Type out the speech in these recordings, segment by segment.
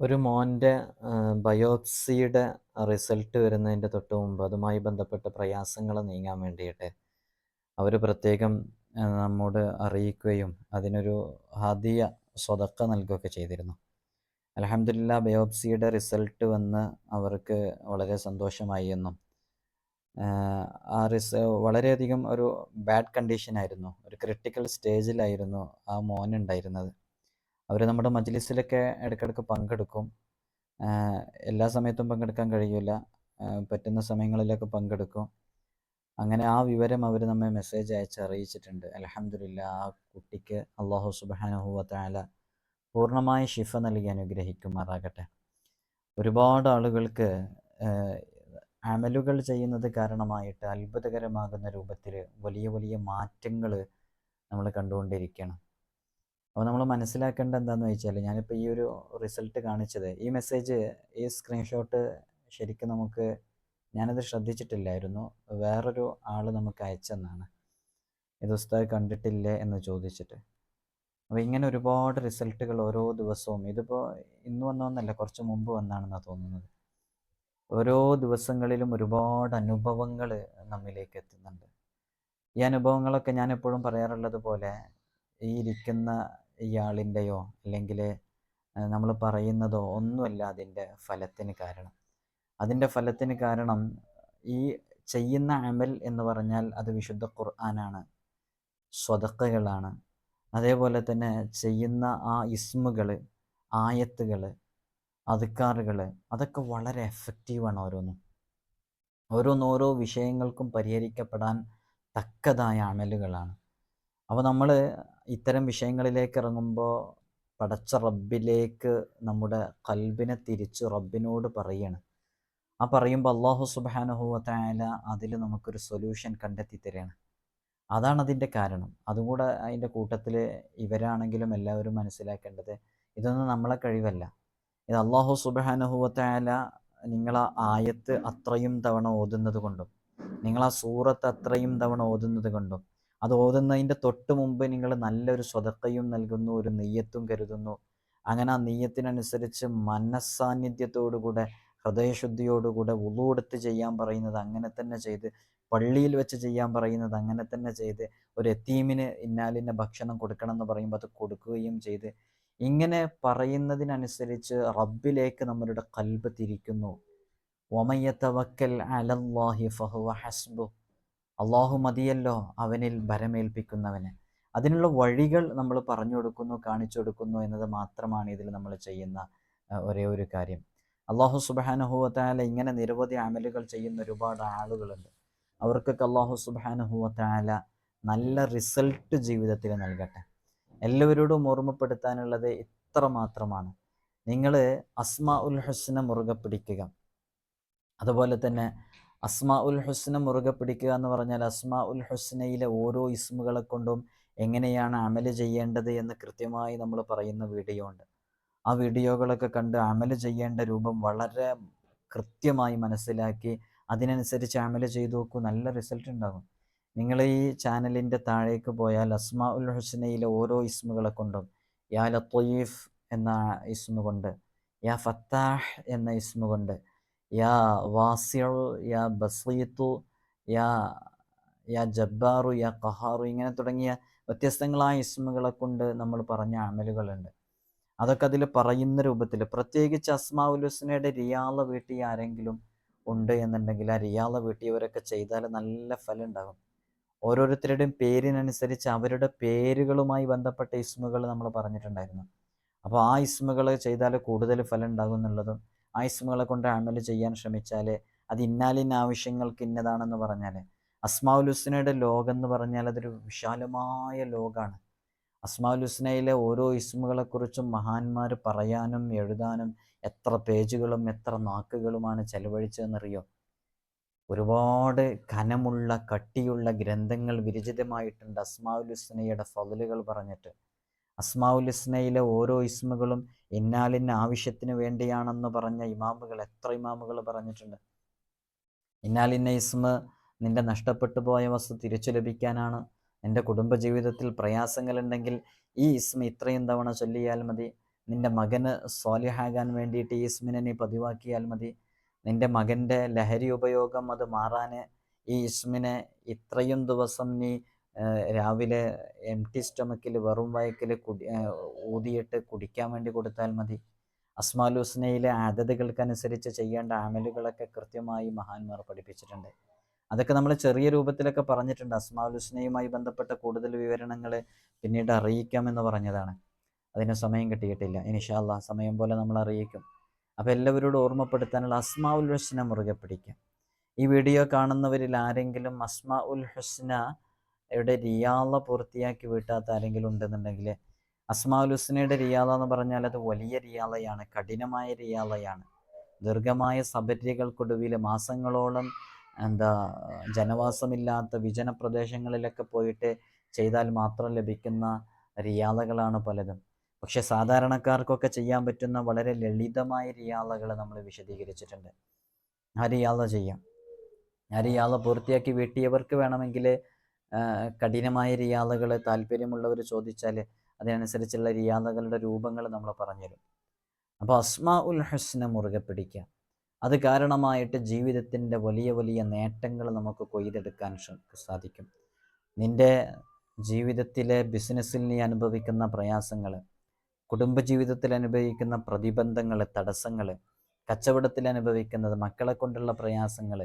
ഒരു മോന്റെ ബയോപ്സിയുടെ റിസൾട്ട് വരുന്നതിന്റെ തൊട്ട് മുമ്പ് അതുമായി ബന്ധപ്പെട്ട പ്രയാസങ്ങൾ നീങ്ങാൻ വേണ്ടിയിട്ട് അവർ പ്രത്യേകം നമ്മോട് അറിയിക്കുകയും അതിനൊരു ഹദിയ സ്വതക്ക നൽകുകയൊക്കെ ചെയ്തിരുന്നു. അലഹമില്ല ബയോപ്സിയുടെ റിസൾട്ട് വന്ന് അവർക്ക് വളരെ സന്തോഷമായി എന്നും ആ, റിസ വളരെയധികം ഒരു ബാഡ് കണ്ടീഷനായിരുന്നു. ഒരു ക്രിട്ടിക്കൽ സ്റ്റേജിലായിരുന്നു ആ മോൻ ഉണ്ടായിരുന്നത്. അവർ നമ്മുടെ മജ്ലിസിലൊക്കെ ഇടയ്ക്കിടയ്ക്ക് പങ്കെടുക്കും. എല്ലാ സമയത്തും പങ്കെടുക്കാൻ കഴിയില്ല പറ്റുന്ന സമയങ്ങളിലൊക്കെ പങ്കെടുക്കും. അങ്ങനെ ആ വിവരം അവർ നമ്മെ മെസ്സേജ് അയച്ച് അറിയിച്ചിട്ടുണ്ട്. അലഹമില്ല ആ കുട്ടിക്ക് അള്ളാഹു സുബാനഹുവ താല പൂർണമായ ഷിഫ നൽകി അനുഗ്രഹിക്കുമാറാകട്ടെ. ഒരുപാട് ആളുകൾക്ക് അമലുകൾ ചെയ്യുന്നത് കാരണമായിട്ട് അത്ഭുതകരമാകുന്ന രൂപത്തിൽ വലിയ വലിയ മാറ്റങ്ങൾ നമ്മൾ കണ്ടുകൊണ്ടിരിക്കുകയാണ് അപ്പോൾ നമ്മൾ മനസ്സിലാക്കേണ്ട എന്താണെന്ന് വെച്ചാൽ ഞാനിപ്പോൾ ഈ ഒരു റിസൾട്ട് കാണിച്ചത് ഈ മെസ്സേജ് ഈ സ്ക്രീൻഷോട്ട് ശരിക്കും നമുക്ക് ഞാനത് ശ്രദ്ധിച്ചിട്ടില്ലായിരുന്നു. വേറൊരു ആൾ നമുക്ക് അയച്ചെന്നാണ്. ഈ ഉസ്താദ് കണ്ടിട്ടില്ലേ എന്ന് ചോദിച്ചിട്ട്. അപ്പോൾ ഇങ്ങനെ ഒരുപാട് റിസൾട്ടുകൾ ഓരോ ദിവസവും ഇതിപ്പോൾ ഇന്ന് വന്നതെന്നല്ല കുറച്ച് മുമ്പ് വന്നാണെന്നാണ് തോന്നുന്നത്. ഓരോ ദിവസങ്ങളിലും ഒരുപാട് അനുഭവങ്ങൾ നമ്മിലേക്ക് എത്തുന്നുണ്ട്. ഈ അനുഭവങ്ങളൊക്കെ ഞാൻ എപ്പോഴും പറയാറുള്ളത് പോലെ ഈ ഇരിക്കുന്ന ഇയാളിന്റെയോ അല്ലെങ്കിൽ നമ്മൾ പറയുന്നതോ ഒന്നുമല്ല അതിന്റെ ഫലത്തിന് കാരണം. അതിന്റെ ഫലത്തിന് കാരണം ഈ ചെയ്യുന്ന അമൽ എന്ന് പറഞ്ഞാൽ അത് വിശുദ്ധ ഖുർആനാണ്. സ്വതക്കകളാണ്. അതേപോലെ തന്നെ ചെയ്യുന്ന ആ ഇസ്മുകൾ ആയത്തുകൾ അതുക്കാറുകൾ അതൊക്കെ വളരെ എഫക്റ്റീവാണ് ഓരോന്നും. ഓരോന്ന് ഓരോ വിഷയങ്ങൾക്കും പരിഹരിക്കപ്പെടാൻ തക്കതായ അമലുകളാണ്. അപ്പോൾ നമ്മൾ ഇത്തരം വിഷയങ്ങളിലേക്ക് ഇറങ്ങുമ്പോൾ പടച്ച റബ്ബിലേക്ക് നമ്മുടെ കൽബിനെ തിരിച്ച് റബ്ബിനോട് പറയാണ്. ആ പറയുമ്പോൾ അള്ളാഹു സുബാനുഹുവത്തായാല അതിൽ നമുക്കൊരു സൊല്യൂഷൻ കണ്ടെത്തി തരികയാണ് അതാണ് അതിന്റെ കാരണം. അതും കൂടെ അതിന്റെ കൂട്ടത്തിൽ ഇവരാണെങ്കിലും എല്ലാവരും മനസ്സിലാക്കേണ്ടത് ഇതൊന്നും നമ്മളെ കഴിവല്ല. ഇത് അള്ളാഹു സുബാനുഹുവത്തായാല നിങ്ങൾ ആ ആയത്ത് അത്രയും തവണ ഓതുന്നത് കൊണ്ടും നിങ്ങൾ ആ സൂറത്ത് അത്രയും തവണ ഓതുന്നത് കൊണ്ടും അത് ഓതുന്നതിന്റെ തൊട്ട് മുമ്പ് നിങ്ങൾ നല്ലൊരു സ്വതക്കയും നൽകുന്നു ഒരു നെയ്യത്തും കരുതുന്നു. അങ്ങനെ ആ നെയ്യത്തിനനുസരിച്ച് മനസ്സാന്നിധ്യത്തോടുകൂടെ ഹൃദയശുദ്ധിയോടുകൂടെ ഉളുവെടുത്ത് ചെയ്യാൻ പറയുന്നത് അങ്ങനെ തന്നെ ചെയ്ത് പള്ളിയിൽ വെച്ച് ചെയ്യാൻ പറയുന്നത് അങ്ങനെ തന്നെ ചെയ്ത് ഒരു എത്തീമിന് ഇന്നാലിന്റെ ഭക്ഷണം കൊടുക്കണം എന്ന് പറയുമ്പോൾ അത് കൊടുക്കുകയും ചെയ്ത്. ഇങ്ങനെ പറയുന്നതിനനുസരിച്ച് റബ്ബിലേക്ക് നമ്മളുടെ കൽബ് തിരിക്കുന്നു. ഒമയ്യത്തവക്കൽ അലല്ലാഹി ഫഹുവ ഹസ്ബു. അള്ളാഹു മതിയല്ലോ അവനിൽ ഭരമേൽപ്പിക്കുന്നവന്. അതിനുള്ള വഴികൾ നമ്മൾ പറഞ്ഞു കൊടുക്കുന്നു കാണിച്ചു കൊടുക്കുന്നു എന്നത് മാത്രമാണ് ഇതിൽ നമ്മൾ ചെയ്യുന്ന ഒരേ ഒരു കാര്യം. അള്ളാഹു സുബാനുഹുവത്താല ഇങ്ങനെ നിരവധി അമലുകൾ ചെയ്യുന്ന ഒരുപാട് ആളുകളുണ്ട്. അവർക്കൊക്കെ അള്ളാഹു സുബാനുഹുവത്താല നല്ല റിസൾട്ട് ജീവിതത്തിൽ നൽകട്ടെ. എല്ലാവരോടും ഓർമ്മപ്പെടുത്താനുള്ളത് ഇത്ര മാത്രമാണ്. നിങ്ങൾ അസ്മാ ഉൽ ഹുസ്ന മുറുകെ പിടിക്കുക. അതുപോലെ തന്നെ അസ്മാ ഉൽ ഹുസ്ന മുറുകെ പിടിക്കുക എന്ന് പറഞ്ഞാൽ അസ്മാ ഉൽ ഹുസ്നയിലെ ഓരോ ഇസ്മുകളെ കൊണ്ടും എങ്ങനെയാണ് അമൽ ചെയ്യേണ്ടത് എന്ന് കൃത്യമായി നമ്മൾ പറയുന്ന വീഡിയോ ഉണ്ട്. ആ വീഡിയോകളൊക്കെ കണ്ട് അമൽ ചെയ്യേണ്ട രൂപം വളരെ കൃത്യമായി മനസ്സിലാക്കി അതിനനുസരിച്ച് അമൽ ചെയ്തു നോക്കൂ നല്ല റിസൾട്ട് ഉണ്ടാകും. നിങ്ങൾ ഈ ചാനലിന്റെ താഴേക്ക് പോയാൽ അസ്മാ ഉൽ ഹുസ്നയിലെ ഓരോ ഇസ്മുകളെ കൊണ്ടും യാ ലത്തീഫ് എന്ന ഇസ്മു കൊണ്ട് യാ ഫത്താഹ് എന്ന ഇസ്മു കൊണ്ട് യാ വാസിയു യാ ബസീത്തു യാ യാ ജബ്ബാറു യാ കഹാറു ഇങ്ങനെ തുടങ്ങിയ വ്യത്യസ്തങ്ങളായ ഇസ്മുകളെ കൊണ്ട് നമ്മൾ പറഞ്ഞ അമലുകളുണ്ട്. അതൊക്കെ അതിൽ പറയുന്ന രൂപത്തിൽ പ്രത്യേകിച്ച് അസ്മാഉൽ ഹുസ്നയുടെ റിയാള വീട്ടിൽ ആരെങ്കിലും ഉണ്ട് എന്നുണ്ടെങ്കിൽ ആ റിയാള വീട്ടിയവരൊക്കെ ചെയ്താൽ നല്ല ഫലം ഉണ്ടാകും. ഓരോരുത്തരുടെയും പേരിനനുസരിച്ച് അവരുടെ പേരുകളുമായി ബന്ധപ്പെട്ട ഇസ്മുകൾ നമ്മൾ പറഞ്ഞിട്ടുണ്ടായിരുന്നു. അപ്പോൾ ആ ഇസ്മുകൾ ചെയ്താൽ കൂടുതൽ ഫലം ഉണ്ടാകും എന്നുള്ളതും ആ ഇസ്മുകളെ കൊണ്ട് അമൽ ചെയ്യാൻ ശ്രമിച്ചാൽ അത് ഇന്നാലിന്ന ആവശ്യങ്ങൾക്ക് ഇന്നതാണെന്ന് പറഞ്ഞാൽ അസ്മാഉൽ ഹുസ്നയുടെ ലോകം എന്ന് പറഞ്ഞാൽ അതൊരു വിശാലമായ ലോകമാണ് അസ്മാഉൽ ഹുസ്നയിലെ ഓരോ ഇസ്മുകളെക്കുറിച്ചും മഹാന്മാർ പറയാനും എഴുതാനും എത്ര പേജുകളും എത്ര നാക്കുകളുമാണ് ചെലവഴിച്ചതെന്നറിയോ? ഒരുപാട് കനമുള്ള കട്ടിയുള്ള ഗ്രന്ഥങ്ങൾ വിരചിതമായിട്ടുണ്ട് അസ്മാഉൽ ഹുസ്നയുടെ ഫضലുകൾ പറഞ്ഞിട്ട്. അസ്മാഉൽ ഹുസ്നയിലെ ഓരോ ഇസ്മുകളും ഇന്നാലിന് ആവശ്യത്തിന് വേണ്ടിയാണെന്ന് പറഞ്ഞ ഇമാമുകൾ എത്ര ഇമാമുകൾ പറഞ്ഞിട്ടുണ്ട്. ഇന്നാലിന്ന ഇസ്മ നിന്റെ നഷ്ടപ്പെട്ടു പോയ വസ്തു തിരിച്ചു ലഭിക്കാനാണ് നിന്റെ കുടുംബജീവിതത്തിൽ പ്രയാസങ്ങളുണ്ടെങ്കിൽ ഈ ഇസ്മ ഇത്രയും തവണ ചൊല്ലിയാൽ മതി. നിന്റെ മകന് സ്വാലിഹാകാൻ വേണ്ടിയിട്ട് ഈ ഇസ്മിനെ നീ പതിവാക്കിയാൽ മതി. നിന്റെ മകന്റെ ലഹരി ഉപയോഗം അത് മാറാൻ ഈ ഇസ്മിനെ ഇത്രയും ദിവസം നീ രാവിലെ എം ടി സ്റ്റൊമക്കിൽ വെറും വയക്കിൽ കുടി ഊതിയിട്ട് കുടിക്കാൻ വേണ്ടി കൊടുത്താൽ മതി. അസ്മാലുസ്നയിലെ ആദതകൾക്കനുസരിച്ച് ചെയ്യേണ്ട അമലുകളൊക്കെ കൃത്യമായി മഹാന്മാർ പഠിപ്പിച്ചിട്ടുണ്ട്. അതൊക്കെ നമ്മൾ ചെറിയ രൂപത്തിലൊക്കെ പറഞ്ഞിട്ടുണ്ട്. അസ്മാലുസ്നയുമായി ബന്ധപ്പെട്ട കൂടുതൽ വിവരണങ്ങൾ പിന്നീട് അറിയിക്കാമെന്ന് പറഞ്ഞതാണ്. അതിന് സമയം കിട്ടിയിട്ടില്ല. ഇനിഷാല്ല സമയം പോലെ നമ്മൾ അറിയിക്കും. അപ്പോൾ എല്ലാവരോടും ഓർമ്മപ്പെടുത്താനുള്ള അസ്മാ ഉൽ ഹുസ്ന മുറുകെ പിടിക്കുക ഈ വീഡിയോ കാണുന്നവരിൽ ആരെങ്കിലും അസ്മാ ഉൽ ഹുസ്ന യുടെ റിയാള പൂർത്തിയാക്കി വീട്ടാത്ത ആരെങ്കിലും ഉണ്ടെന്നുണ്ടെങ്കിൽ അസ്മാ ഉൽ ഹുസ്നയുടെ റിയാള എന്ന് പറഞ്ഞാൽ അത് വലിയ റിയാളയാണ് കഠിനമായ റിയാളയാണ് ദീർഘമായ സബര്യകൾക്കൊടുവിൽ മാസങ്ങളോളം എന്താ ജനവാസമില്ലാത്ത വിജന പ്രദേശങ്ങളിലൊക്കെ പോയിട്ട് ചെയ്താൽ മാത്രം ലഭിക്കുന്ന റിയാളകളാണ് പലതും. പക്ഷെ സാധാരണക്കാർക്കൊക്കെ ചെയ്യാൻ പറ്റുന്ന വളരെ ലളിതമായ റിയാളകൾ നമ്മൾ വിശദീകരിച്ചിട്ടുണ്ട്. ആ റിയാള ചെയ്യാം. ആ റിയാള പൂർത്തിയാക്കി വീട്ടിയവർക്ക് വേണമെങ്കിൽ കഠിനമായ റിയാദകൾ താല്പര്യമുള്ളവർ ചോദിച്ചാൽ അതിനനുസരിച്ചുള്ള റിയാദകളുടെ രൂപങ്ങൾ നമ്മൾ പറഞ്ഞുതരും. അപ്പോൾ അസ്മാ ഉൽ ഹുസ്ന മുറുകെ പിടിക്കുക. അത് കാരണമായിട്ട് ജീവിതത്തിന്റെ വലിയ വലിയ നേട്ടങ്ങൾ നമുക്ക് കൊയ്തെടുക്കാൻ സാധിക്കും. നിന്റെ ജീവിതത്തിലെ ബിസിനസ്സിൽ നീ അനുഭവിക്കുന്ന പ്രയാസങ്ങൾ കുടുംബജീവിതത്തിൽ അനുഭവിക്കുന്ന പ്രതിബന്ധങ്ങൾ തടസ്സങ്ങൾ കച്ചവടത്തിൽ അനുഭവിക്കുന്നത് മക്കളെ കൊണ്ടുള്ള പ്രയാസങ്ങൾ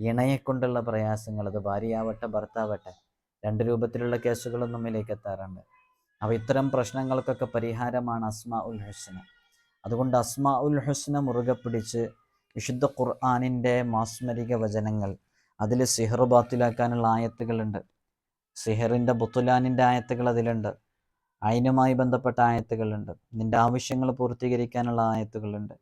ഇണയെ കൊണ്ടുള്ള പ്രയാസങ്ങൾ അത് ഭാര്യയാവട്ടെ ഭർത്താവട്ടെ രണ്ട് രൂപത്തിലുള്ള കേസുകളും നമ്മിലേക്ക് എത്താറുണ്ട്. അപ്പോൾ ഇത്തരം പ്രശ്നങ്ങൾക്കൊക്കെ പരിഹാരമാണ് അസ്മാ ഉൽ ഹുസ്ന. അതുകൊണ്ട് അസ്മാ ഉൽ ഹുസ്ന മുറുകെ പിടിച്ച് വിശുദ്ധ ഖുർആാനിന്റെ മാസ്മരിക വചനങ്ങൾ അതിൽ സിഹർ ബാത്തിലാക്കാനുള്ള ആയത്തുകളുണ്ട്. സിഹറിന്റെ ബുത്തുലാനിന്റെ ആയത്തുകൾ അതിലുണ്ട്. അതിനുമായി ബന്ധപ്പെട്ട ആയത്തുകളുണ്ട്. നിന്റെ ആവശ്യങ്ങൾ പൂർത്തീകരിക്കാനുള്ള ആയത്തുകളുണ്ട്.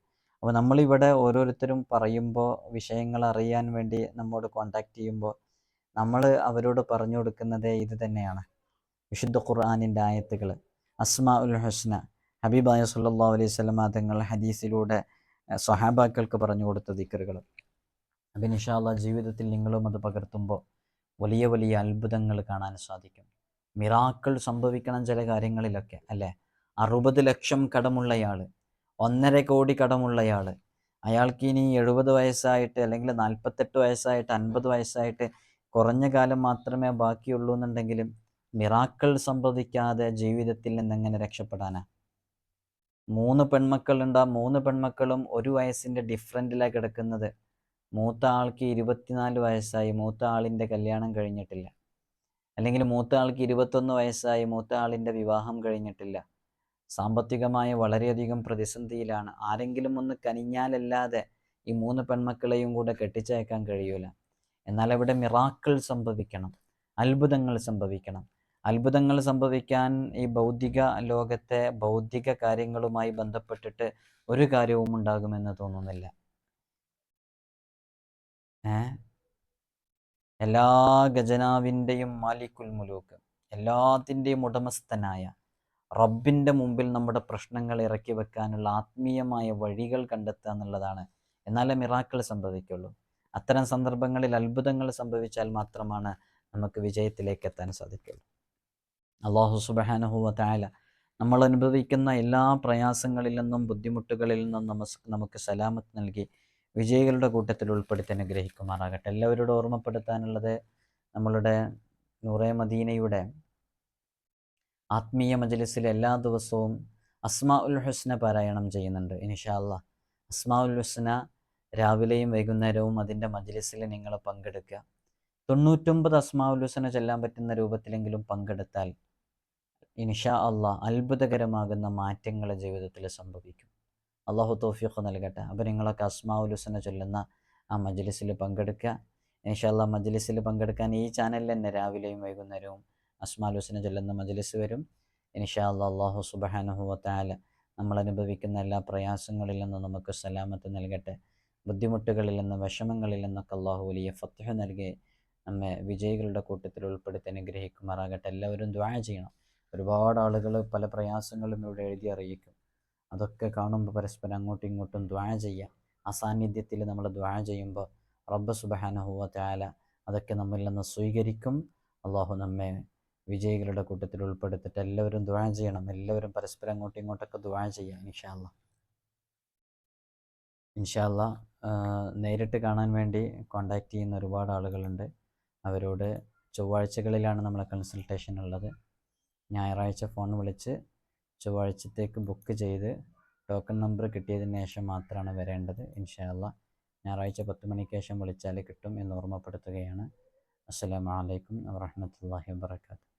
അപ്പോൾ നമ്മളിവിടെ ഓരോരുത്തരും പറയുമ്പോൾ വിഷയങ്ങൾ അറിയാൻ വേണ്ടി നമ്മോട് കോണ്ടാക്ട് ചെയ്യുമ്പോൾ നമ്മൾ അവരോട് പറഞ്ഞു കൊടുക്കുന്നത് ഇത് തന്നെയാണ്. വിശുദ്ധ ഖുർആാനിന്റെ ആയത്തുകൾ അസ്മാ ഉൽ ഹസ്ന. ഹബീബായ സല്ലാ അലൈഹി സ്വലമ തങ്ങൾ ഹദീസിലൂടെ സ്വഹാബാക്കൾക്ക് പറഞ്ഞു കൊടുത്ത ദിക്കറുകൾ അപ്പം ഇൻഷാല്ല ജീവിതത്തിൽ നിങ്ങളും അത് പകർത്തുമ്പോൾ വലിയ വലിയ അത്ഭുതങ്ങൾ കാണാൻ സാധിക്കും. മിറാക്കൾ സംഭവിക്കണം ചില കാര്യങ്ങളിലൊക്കെ അല്ലേ? അറുപത് ലക്ഷം കടമുള്ളയാൾ ഒന്നര കോടി കടമുള്ളയാൾ അയാൾക്ക് ഇനി എഴുപത് വയസ്സായിട്ട് അല്ലെങ്കിൽ നാൽപ്പത്തെട്ട് വയസ്സായിട്ട് അൻപത് വയസ്സായിട്ട് കുറഞ്ഞ കാലം മാത്രമേ ബാക്കിയുള്ളൂ എന്നുണ്ടെങ്കിലും മിറാക്കൾ സംഭവിക്കാതെ ജീവിതത്തിൽ നിന്ന് എങ്ങനെ രക്ഷപ്പെടാനാ? മൂന്ന് പെൺമക്കളുണ്ട്. ആ മൂന്ന് പെൺമക്കളും ഒരു വയസ്സിന്റെ ഡിഫറന്റിലാണ് കിടക്കുന്നത്. മൂത്ത ആൾക്ക് ഇരുപത്തിനാല് വയസ്സായി. മൂത്ത ആളിന്റെ കല്യാണം കഴിഞ്ഞിട്ടില്ല. അല്ലെങ്കിൽ മൂത്ത ആൾക്ക് ഇരുപത്തൊന്ന് വയസ്സായി. മൂത്ത ആളിന്റെ വിവാഹം കഴിഞ്ഞിട്ടില്ല. സാമ്പത്തികമായ വളരെയധികം പ്രതിസന്ധിയിലാണ്. ആരെങ്കിലും ഒന്ന് കനിഞ്ഞാലല്ലാതെ ഈ മൂന്ന് പെൺമക്കളെയും കൂടെ കെട്ടിച്ചയക്കാൻ കഴിയൂല. എന്നാൽ അവിടെ മിറാക്കൾ സംഭവിക്കണം അത്ഭുതങ്ങൾ സംഭവിക്കണം. അത്ഭുതങ്ങൾ സംഭവിക്കാൻ ഈ ഭൗതിക ലോകത്തെ ഭൗതിക കാര്യങ്ങളുമായി ബന്ധപ്പെട്ടിട്ട് ഒരു കാര്യവും ഉണ്ടാകുമെന്ന് തോന്നുന്നില്ല. ഏ? എല്ലാ ഖജനാവിന്റെയും മാലിക്കുൽ മുലൂക്ക് എല്ലാത്തിന്റെയും ഉടമസ്ഥനായ റബ്ബിന്റെ മുമ്പിൽ നമ്മുടെ പ്രശ്നങ്ങൾ ഇറക്കി വെക്കാനുള്ള ആത്മീയമായ വഴികൾ കണ്ടെത്തുക എന്നുള്ളതാണ്. എന്നാലേ മിറാക്കൾ സംഭവിക്കുള്ളൂ. അത്തരം സന്ദർഭങ്ങളിൽ അത്ഭുതങ്ങൾ സംഭവിച്ചാൽ മാത്രമാണ് നമുക്ക് വിജയത്തിലേക്ക് എത്താൻ സാധിക്കുള്ളൂ അള്ളാഹു സുബഹാനഹുവ താല നമ്മൾ അനുഭവിക്കുന്ന എല്ലാ പ്രയാസങ്ങളിൽ നിന്നും ബുദ്ധിമുട്ടുകളിൽ നിന്നും നമസ് നമുക്ക് സലാമത്ത് നൽകി വിജയികളുടെ കൂട്ടത്തിൽ ഉൾപ്പെടുത്തി അനുഗ്രഹിക്കുമാറാകട്ടെ. എല്ലാവരോടും ഓർമ്മപ്പെടുത്താനുള്ളത് നമ്മളുടെ നൂറേ മദീനയുടെ ആത്മീയ മജലിസിൽ എല്ലാ ദിവസവും അസ്മാ ഉൽ ഹുസ്ന പാരായണം ചെയ്യുന്നുണ്ട്. ഇൻഷാല്ല അസ്മാ ഉൽ ഹുസ്ന രാവിലെയും വൈകുന്നേരവും അതിന്റെ മജ്ലിസിൽ നിങ്ങൾ പങ്കെടുക്കുക. തൊണ്ണൂറ്റൊമ്പത് അസ്മാവുലൂസന ചെല്ലാൻ പറ്റുന്ന രൂപത്തിലെങ്കിലും പങ്കെടുത്താൽ ഇൻഷാ അള്ളാഹ് അത്ഭുതകരമാകുന്ന മാറ്റങ്ങൾ ജീവിതത്തിൽ സംഭവിക്കും. അള്ളാഹു തോഫിയൊക്കെ നൽകട്ടെ. അപ്പോൾ നിങ്ങളൊക്കെ അസ്മാവുലൂസന ചൊല്ലുന്ന ആ മജ്ലിസിൽ പങ്കെടുക്കുക. ഇൻഷാ അള്ളാ മജലിസിൽ പങ്കെടുക്കാൻ ഈ ചാനലിൽ തന്നെ രാവിലെയും വൈകുന്നേരവും അസ്മാലൂസന ചൊല്ലുന്ന മജ്ലിസ് വരും. ഇൻഷാ അല്ലാ അള്ളാഹു സുബഹാനഹു വത്താല നമ്മൾ അനുഭവിക്കുന്ന എല്ലാ പ്രയാസങ്ങളിൽ നിന്നും നമുക്ക് സലാമത്ത് നൽകട്ടെ. ബുദ്ധിമുട്ടുകളിൽ നിന്ന് വിഷമങ്ങളിൽ നിന്നൊക്കെ അള്ളാഹു വലിയ ഫത്തഹ നൽകി നമ്മെ വിജയികളുടെ കൂട്ടത്തിൽ ഉൾപ്പെടുത്തി അനുഗ്രഹിക്കുമാറാകട്ടെ. എല്ലാവരും ദ്വാ ചെയ്യണം. ഒരുപാട് ആളുകൾ പല പ്രയാസങ്ങളും ഇവിടെ എഴുതി അറിയിക്കും. അതൊക്കെ കാണുമ്പോൾ പരസ്പരം അങ്ങോട്ടും ഇങ്ങോട്ടും ദ്വാ ചെയ്യാം ആ സാന്നിധ്യത്തിൽ നമ്മൾ ദ്വാ ചെയ്യുമ്പോൾ റബ്ബ് സുബഹാനഹുവ വത്താല അതൊക്കെ നമ്മിൽ നിന്ന് സ്വീകരിക്കും. അള്ളാഹു നമ്മെ വിജയികളുടെ കൂട്ടത്തിൽ ഉൾപ്പെടുത്തിയിട്ട് എല്ലാവരും ദുആ ചെയ്യണം. എല്ലാവരും പരസ്പരം അങ്ങോട്ടും ഇങ്ങോട്ടൊക്കെ ദുആ ചെയ്യാം ഇൻഷാല്ല ഇൻഷാല്ല നേരിട്ട് കാണാൻ വേണ്ടി കോണ്ടാക്ട് ചെയ്യുന്ന ഒരുപാട് ആളുകളുണ്ട്. അവരോട് ചൊവ്വാഴ്ചകളിലാണ് നമ്മളെ കൺസൾട്ടേഷൻ ഉള്ളത്. ഞായറാഴ്ച ഫോൺ വിളിച്ച് ചൊവ്വാഴ്ചത്തേക്ക് ബുക്ക് ചെയ്ത് ടോക്കൺ നമ്പർ കിട്ടിയതിന് ശേഷം മാത്രമാണ് വരേണ്ടത് ഇൻഷാല്ല ഞായറാഴ്ച പത്ത് മണിക്ക് ശേഷം വിളിച്ചാൽ കിട്ടും എന്ന് ഓർമ്മപ്പെടുത്തുകയാണ്. അസ്സാം വലൈക്കും വറഹ്മത്തുള്ളാഹി വബറകാതുഹു.